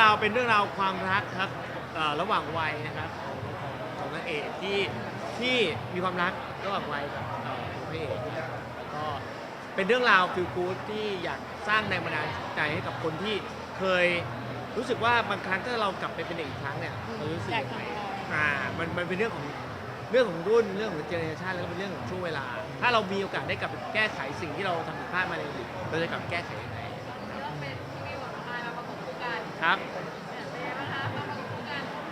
ราวเป็นเรื่องราวความรักครับเอ่อระหว่างวัยนะครับของของของนางเอกที่ที่มีความรักระหว่างวัยกับเอ่อพระเอกนะครับแล้วก็เป็นเรื่องราวฟิลกู๊ดที่อยากสร้างแรงบันดาลใจให้กับคนที่เคยรู้สึกว่าบางครั้งถ้าเรากลับไปเป็นเด็กอีกครั้งเนี่ยเรารู้สึกอยากยังไงทำอะไรอ่ามันมันเป็นเรื่องของเรื่องของรุ่นเรื่องของเจเนอเรชันแล้วก็เป็นเรื่องของช่วงเวลา ถ้าเรามีโอกาสได้กลับไปแก้ไขสิ่งที่เราทำผิดพลาดมาในอดีตเราจะกลับไปแก้ไขยังไง ครับ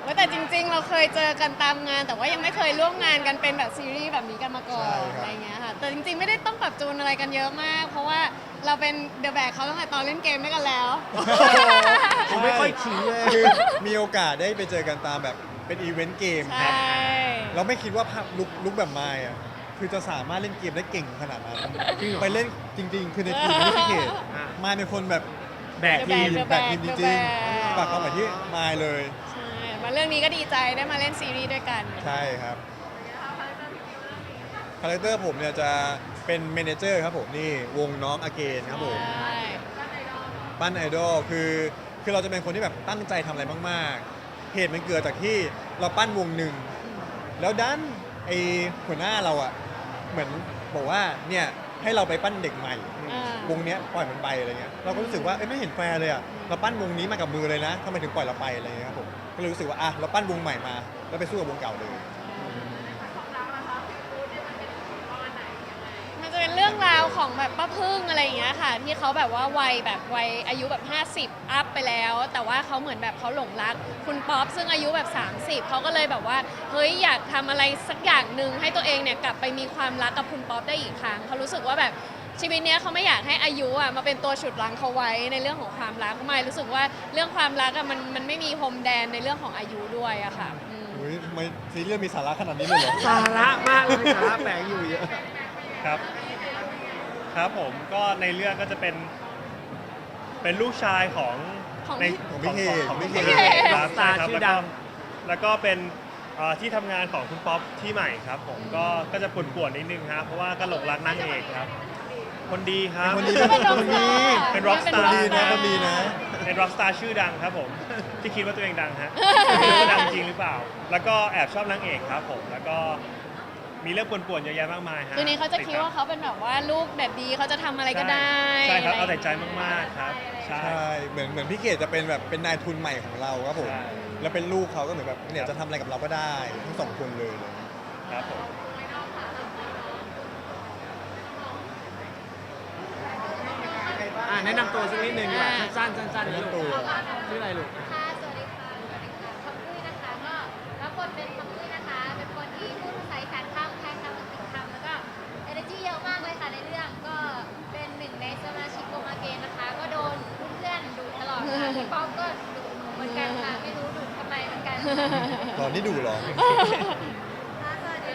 เว้ยแต่จริง ๆ เราเคยเจอกันตามงาน แต่ว่ายังไม่เคยร่วมงานกันเป็นแบบซีรีส์แบบนี้กันมาก่อนใช่ครับ อะไรเงี้ยค่ะแต่จริงๆไม่ได้ต้องปรับจูนอะไรกันเยอะมาก เพราะว่าเราเป็นเดอะแบกเขาตั้งแต่ตอนเล่นเกมด้วยกันแล้ว ผมไม่ค่อยขิงเลย คือมีโอกาสได้ไปเจอกันตามแบบเป็นอีเวนต์เกมใช่ครับเราไม่คิดว่าภาพลุกลุกแบบไมายอะคือจะสามารถเล่นเกมได้เก่งขนาดนั้น จริงเหรอ ไปเล่นจริง ๆ คือในทีมไม่ใช่เขตอะมายเป็นคนแบบ แบกเดอะทีมแบกแบกทีมจริง The ๆ Bag ฝากความหมายที่มายเลย ใช่มาเรื่องนี้ก็ดีใจได้มาเล่นซีรีส์ด้วยกัน ใช่ครับคาแรคเตอร์ผมเนี่ยจะเป็นเมเนเจอร์ครับผมนี่วงน้องอเกนครับผม ใช่ปั้นไอดอลคือคือเราจะเป็นคนที่แบบตั้งใจทำอะไรมากๆ เหตุมันเกิดจากที่เราปั้นวงหนึ่ง แล้วดันไอหัวหน้าเราอะเหมือนบอกว่าเนี่ย ให้เราไปปั้นเด็กใหม่ อ่าวงเนี้ยปล่อยมันไปอะไรเงี้ยเราก็รู้สึกว่าเอ้ยไม่เห็นแฟร์เลยอะเราปั้นวงนี้มากับมือเลยนะทำไมถึงปล่อยเราไปอะไรเงี้ยครับผมก็เลยรู้สึกว่าอะเราปั้นวงใหม่มา แล้วไปสู้กับวงเก่าเลย มันจะเป็นเรื่องราวของแบบ ค่ะที่เขาแบบว่าวัยแบบวัยอายุแบบ 50 อัพไปแล้ว แต่ว่าเขาเหมือนแบบเขาหลงรัก คุณป๊อปซึ่งอายุแบบ 30 เขาก็เลยแบบว่าเฮ้ยอยากทำอะไรสักอย่างหนึ่งให้ตัวเองเนี่ยกลับไปมีความรักกับคุณป๊อปได้อีกครั้งเขารู้สึกว่าแบบชีวิตเนี้ยเขาไม่อยากให้อายุอะมาเป็นตัวฉุดรั้งเขาไว้ในเรื่องของความรักไม่รู้สึกว่าเรื่องความรักอะมันมันไม่มีพรมแดนในเรื่องของอายุด้วยอะค่ะอืม อุ้ยทำไมซีรีส์มีสาระขนาดนี้เลยเหรอ สาระมากเลยมีสาระแฝงอยู่เยอะ ครับ ครับผมก็ในเรื่องก็จะเป็น เป็นลูกชายของของในของพี่เฮของพี่พี่เฮเฮครับสตาร์ใช่ครับชื่อแล้วดัก็งแล้วก็เป็นเอ่อที่ทำงานของคุณป๊อปที่ใหม่ครับ ผมก็ก็จะป่วนๆนิดนึงครับเพราะว่าก็หลงรักนางเอกครับ คนดีครับ คนดีเป็นคนดีเป็น rockstar คนดีนะคนดีนะ เป็นร็อกสตาร์ชื่อดังครับผมที่คิดว่าตัวเองดังฮะดังจริงหรือเปล่า แล้วก็แอบชอบนางเอกครับผมแล้วก็ มีเรื่องป่วนๆเยอะแยะมากมายฮะคืนนี้เขาจะคิดว่าเขาเป็นแบบว่าลูกแดดดีเขาจะทำอะไรก็ได้ใช่ครับะเอาไรแต่ใจมากๆครับใช่ ใช่เหมือนเหมือนพี่เกดจะเป็นแบบเป็นนายทุนใหม่ของเราครับผมใช่ แล้วเป็นลูกเขาก็เหมือนแบบเนี่ยจะทำอะไรกับเราก็ได้ทั้งสองคนเลยเลยครับผมอะแนะนำตัวสักนิดหนึ่งดีกว่าสั้นๆสั้นๆแนะนำตัวชื่ออะไรลูกค่ะ หมือนกันค่ะตอนนี้ดูเหรอสวัสดี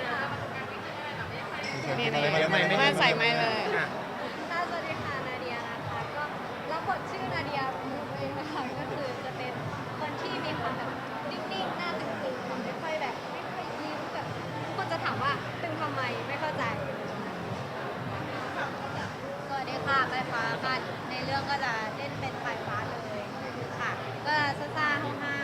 ค่ะนี่อะไรมาแล้วๆไม่ไม่มาใส่ไม้เลย อะค่ะสวัสดีค่ะนาเดียนะคะ ก็รับบทชื่อนาเดียของหนูเองนะคะก็คือจะเป็นคนที่มีความแบบนิ่งๆหน้าตึงๆแบบไม่ค่อยแบบไม่ค่อยยิ้มแบบทุกคนจะถามว่าตึงทำไมไม่เข้าใจสวัสดีค่ะไฟฟ้าค่ะในเรื่องก็จะเล่นเป็นไฟฟ้าเลยค่ะ ก็ซ่าๆห้า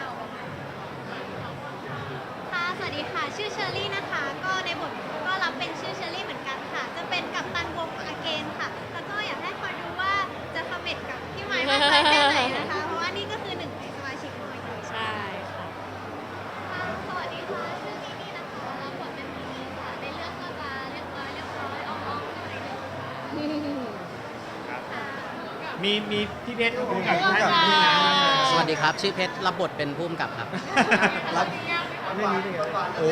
วๆค่ะสวัสดีค่ะ ชื่อเชอรี่นะคะ ก็ในบทก็รับเป็นชื่อเชอรี่เหมือนกันค่ะ จะเป็นกัปตันวงอาเกนค่ะ แล้วก็อยากให้คอยดูว่าจะคอมเมนต์กับพี่ไม้มากน้อยแค่ไหนนะคะ เพราะว่านี่ก็คือหนึ่งในสมาชิกวงอาเกนใช่ค่ะค่ะสวัสดีค่ะ ชื่อมิมี่นะคะรับบทเป็นมิมี่ค่ะ ในเรื่องก็จะเรียบร้อยเรียบร้อยอ้อมๆหน่อยนึงค่ะมีมีพี่เพชรผู้กำกับผู้กำกับท่านหนึ่งนะสวัสดีครับ ชื่อเพชรรับบทเป็นผู้กำกับครับ รับ โอ้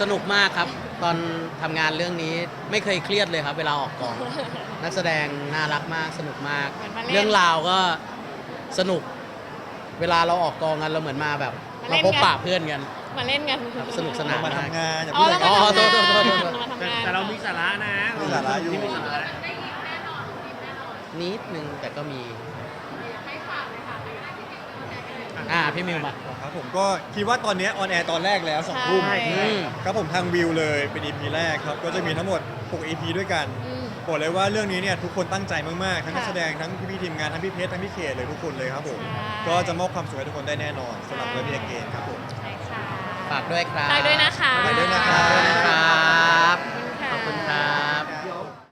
สนุกมากครับ ตอนทำงานเรื่องนี้ไม่เคยเครียดเลยครับ เวลาออกกอง นักแสดงน่ารักมากสนุกมาก เหมือนมาเล่นเรื่องราวก็สนุก เวลาเราออกกองกันเราเหมือนมาแบบมาเล่เรานพบกันปะเพื่อนกัน มาเล่นกันครับสนุกสนานมาทำงานอย่าอ๋อพูดแล้วอะไรมาอ๋อทำโทษงานโทษโทษโทษ มาทำแต่งานแต่เรามีสาระนะมีสาระอยู่มีสาระนิดนึงแต่ก็มี อ่าพี่มิวมา ครับผมก็คิดว่าตอนนี้ออนแอร์ตอนแรกแล้วสองทุ่มใช่อืมครับผมทางวิวเลยเป็น EP แรกครับ ก็จะมีทั้งหมด 6 EP ด้วยกันอืม บอกเลยว่าเรื่องนี้เนี่ยทุกคนตั้งใจมากๆ ทั้งนักค่ะแสดงทั้งพี่ๆทีมงานทั้งพี่เพชรทั้งพี่เขตเลยทุกคนเลยครับผม ใช่ ก็จะมอบความสุขให้ทุกคนได้แน่นอนสำหรับเรื่องนี้เกนครับผม ใช่ค่ะฝากด้วยครับฝากด้วยนะคะ ฝากด้วยนะครับ ฝากด้วยนะครับ